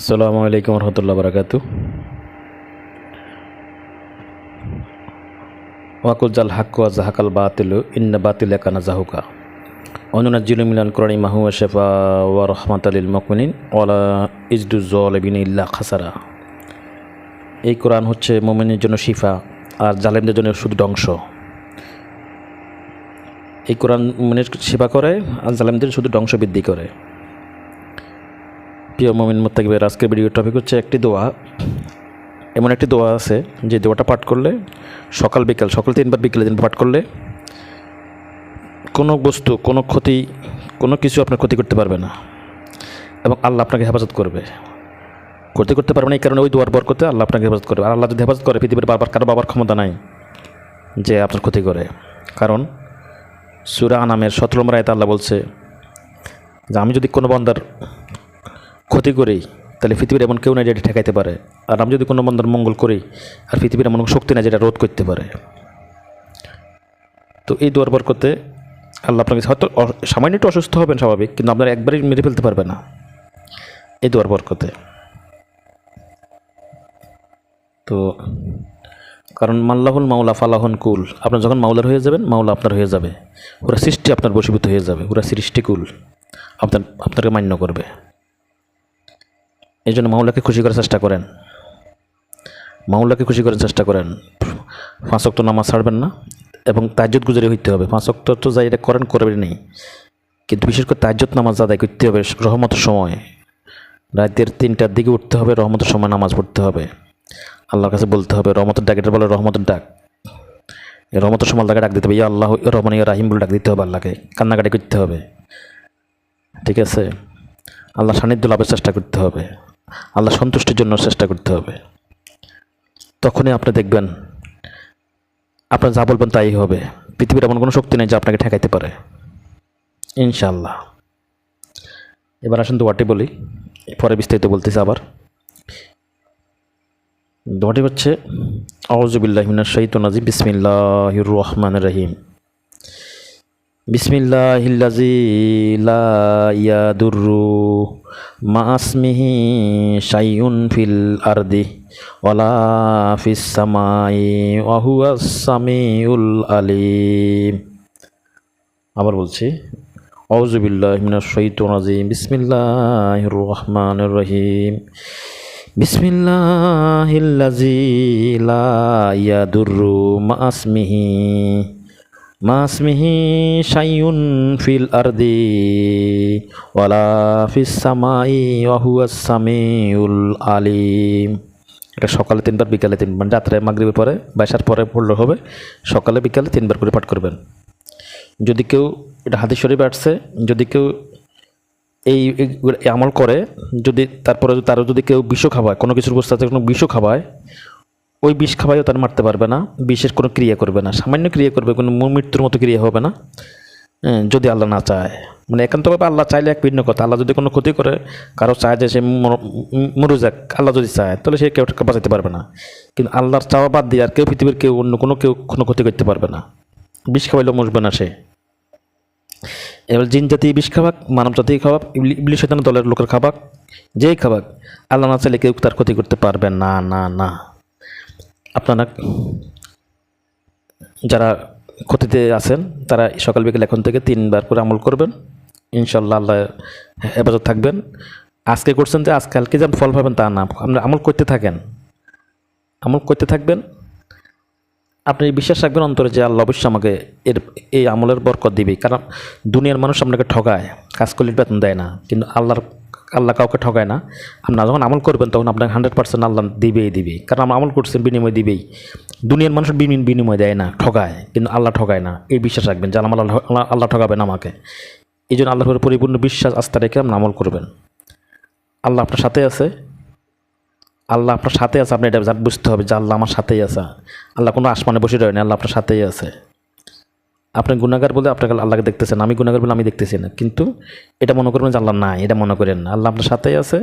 আসসালামু আলাইকুম রহমতুল্লাহ বারাকাতু। ওয়াকুল জাল হাক্কু জাহাকাল বাতিল, ইন্না বাতিল কানা জাহুকা। অনুনাজ্জিলু মিনাল কোরআনি মাহু শেফা ওয়া রহমাত আলিল মকমিনিন ওয়ালা ইজদুজ্জলিবিন ইল্লা খাসারা। এই কোরআন হচ্ছে মোমিনের জন্য শিফা, আর জালেমদের জন্য শুধু ধ্বংস। এই কোরআন মোমিনের শিফা করে, আর জালেমদের শুধু ধ্বংস বৃদ্ধি করে। প্রিয় মমিন মোত্তাকিবের আজকের ভিডিওর টপিক হচ্ছে একটি দোয়া। এমন একটি দোয়া আছে যে দোয়াটা পাঠ করলে সকাল, বিকাল, সকাল তিনবার বিকেলে দিন পাঠ করলে কোনো বস্তু, কোনো ক্ষতি, কোনো কিছু আপনার ক্ষতি করতে পারবে না এবং আল্লাহ আপনাকে হেফাজত করবে। করতে করতে পারবে না এই কারণে ওই দোয়ার বরকতে আল্লাহ আপনাকে হেফাজত করবে। আর আল্লাহ যদি হেফাজত করে, পৃথিবীর বারবার কারও বাবার ক্ষমতা নাই যে আপনার ক্ষতি করে। কারণ সুরা আনামের সতেরো নম্বর আল্লাহ বলছে যে, আমি যদি কোনো বন্দার ক্ষতি করি তাহলে পৃথিবীর এমন কেউ নাই যেটা ঠেকাইতে পারে। আর আমি যদি কোনো বন্ধন মঙ্গল করি, আর পৃথিবীর এমন শক্তি নাই যেটা রোধ করতে পারে। তো এই দোয়ার করতে আল্লাহ আপনাকে হয়তো সামান্য একটু অসুস্থ হবেন স্বাভাবিক, কিন্তু আপনারা একবারই মেরে ফেলতে পারবে না। এই দোয়ার বরকতে। তো কারণ মাল্লাহুল মাওলা ফালাহন কুল। আপনার যখন মাওলার হয়ে যাবেন, মাওলা আপনার হয়ে যাবে। ওরা সৃষ্টি আপনার বশীভূত হয়ে যাবে, ওরা সৃষ্টিকুল। আপনার, আপনাকে মান্য করবে। এই জন্য মাওলাকে খুশি করার চেষ্টা করেন। মাওলাকে খুশি করার চেষ্টা করেন। পাঁচ অক্ট নামাজ ছাড়বেন না এবং তাজ্জত গুজারি হইতে হবে। পাঁচ অক্ট তো যাই এটা করেন করবেন নেই। কিন্তু বিশেষ করে তাজ্জত নামাজ আদায় করতে হবে রহমতের সময়। রাতের তিনটার দিকে উঠতে হবে, রহমতের সময় নামাজ পড়তে হবে। আল্লাহর কাছে বলতে হবে, রহমতের ডাক, এটা বলে রহমতের ডাক। এই রহমতের সময় আল্লাহকে ডাক দিতে হবে। ইয়া আল্লাহ রহমান ইয়া রাহিম বলে ডাক দিতে হবে আল্লাহকে। কান্নাকাটি করতে হবে। ঠিক আছে? আল্লাহ সান্নিধ্য লাভের চেষ্টা করতে হবে। আল্লাহ সন্তুষ্টির জন্য চেষ্টা করতে হবে। তখনই আপনি দেখবেন, আপনার যা বলবেন তাই হবে। পৃথিবীর এমন কোনো শক্তি নেই যা আপনাকে ঠেকাইতে পারে। ইনশাল্লাহ এবার আসুন দোয়াটি বলি। পরে বিস্তারিত বলতেছি আবার। দোয়াটি হচ্ছে আউজুবিল্লাহমিনা শহীদ নাজিম বিসমিল্লাহির রহমান রহিম। বিসমিল্লাহিল্লাজি লা ইয়াদুরু মা আসমিহি শাইউন ফিল আরদি ওয়ালা ফিস সামাই ওয়া হুয়াস সামিউল আলিম। আবার বলছি, আউযু বিল্লাহি মিনাশ শাইতানির রাজিম। বিসমিল্লাহির রহমানির রহিম। বিসমিল্লাহিল্লাজি লা ইয়াদুরু মা আসমিহি মাসমিহি শাইউন ফিল আরদি ওয়ালা ফিস সামাই ওয়াহুয়াস সামিউল আলিম। এটা সকালে তিনবার, বিকালে তিনবার মানে রাত্রে মাগরিবের পরে বাইশার পরে পড়লে হবে, সকালে, বিকালে তিনবার করে পাঠ করবেন। যদি কেউ, এটা হাদিস শরীফ আসছে, যদি কেউ এই আমল করে, যদি তারপরে তারও যদি কেউ বিষ খাওয়ায়, কোনো কিছুর অবস্থাতে কোনো বিষ খাওয়ায় ওই বিষ খাওয়াইও তার মারতে পারবে না বিষের কোনো ক্রিয়া করবে না সামান্য ক্রিয়া করবে কোনো মৃত্যুর মতো ক্রিয়া হবে না হ্যাঁ, যদি আল্লাহ না চায়। মানে একান্তভাবে আল্লাহ চাইলে এক ভিন্ন কথা আল্লাহ যদি কোনো ক্ষতি করে কারও চায় যে সে মর- যাক আল্লাহ যদি চায় তাহলে সে কেউ বাঁচাতে পারবে না। কিন্তু আল্লাহর চাওয়া বাদ দিয়ে আর কেউ পৃথিবীর কেউ অন্য কোনো কেউ কোনো ক্ষতি করতে পারবে না। বিষ খাওয়াইলেও মরবে না সে। এবার জিন জাতি বিষ খাবাক মানব জাতি খাবাক ইবলিশ শয়তান দলের লোকের খাবাক যেই খাবাক আল্লাহ না চাইলে কেউ তার ক্ষতি করতে পারবে না না না। আপনারা যারা ক্ষতিতে আছেন, তারা সকাল বিকেল এখন থেকে তিনবার করে আমল করবেন। ইনশাল্লাহ আল্লাহ হেফাজত থাকবেন। আজকে করছেন যে আজকালকে যে ফল পাবেন তা না। আপনারা আমল করতে থাকেন। আমল করতে থাকবেন। আপনি বিশ্বাস রাখবেন অন্তরে যে আল্লাহ অবশ্যই আমাকে এর এই আমলের বরকত দিবে। কারণ দুনিয়ার মানুষ আপনাকে ঠগায়, কাজ করলে বেতন দেয় না। কিন্তু আল্লাহর আল্লাহ কাউকে ঠকায় না। আপনারা যখন আমল করবেন, তখন আপনাকে হান্ড্রেড পার্সেন্ট আল্লাহ দিবেই দিবে কারণ আমরা আমল করছেন, বিনিময় দিবেই। দুনিয়ার মানুষ বিনি- বিনিময় দেয় না, ঠকায়। কিন্তু আল্লাহ ঠকায় না। এই বিশ্বাস রাখবেন যে আল্লাহ, আল্লাহ- আল্লাহ ঠগাবে না আমাকে। এই জন্য আল্লাহর পরিপূর্ণ বিশ্বাস, আস্থা রেখে আপনি আমল করবেন। আল্লাহ আপনার সাথে আছে। আল্লাহ আপনার সাথে আছে। আপনি এটা বুঝতে হবে যে আল্লাহ আমার সাথেই আছে। আল্লাহ কোনো আসমানে বসে রয় না, আল্লাহ আপনার সাথেই আছে। আপনি গুণাগার বলে আপনাকে আল্লাহকে দেখতেছেন আমি গুণাগার বলে আমি দেখতেছি না। কিন্তু এটা মনে করবেন যে আল্লাহ নাই এটা মনে করেন না। আল্লাহ আপনার সাথেই আছে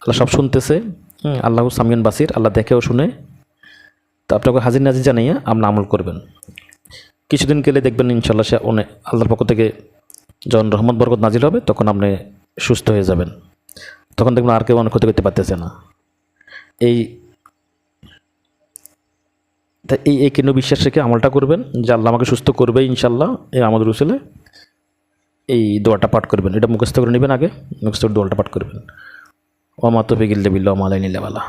আল্লাহ সব শুনতেছে। হুম, আল্লাহ সামিয়ন বাসির আল্লাহ দেখেও শুনে। তো আপনাকে হাজির নাজির জানাইয়া আপনি আমল করবেন। কিছুদিন গেলে দেখবেন ইনশাল্লাহ সে অনেক আল্লাহর পক্ষ থেকে যখন রহমত বরকত নাজির হবে তখন আপনি সুস্থ হয়ে যাবেন। তখন দেখবেন আর কেউ অনেক ক্ষতি করতে পারতেছে না। এই তা এই এই কেন বিশ্বাস রেখে আমলটা করবেন, যে আল্লাহ আমাকে সুস্থ করবে ইনশাল্লাহ এই আমাদের রসুলে এই দোয়াটা পাঠ করবেন। এটা মুখস্থ করে নেবেন আগে, মুখস্থ দোয়াটা পাঠ করবেন। ওমা তফিক ইল্লা বিল্লাহ মালাই নিল্লাওয়ালা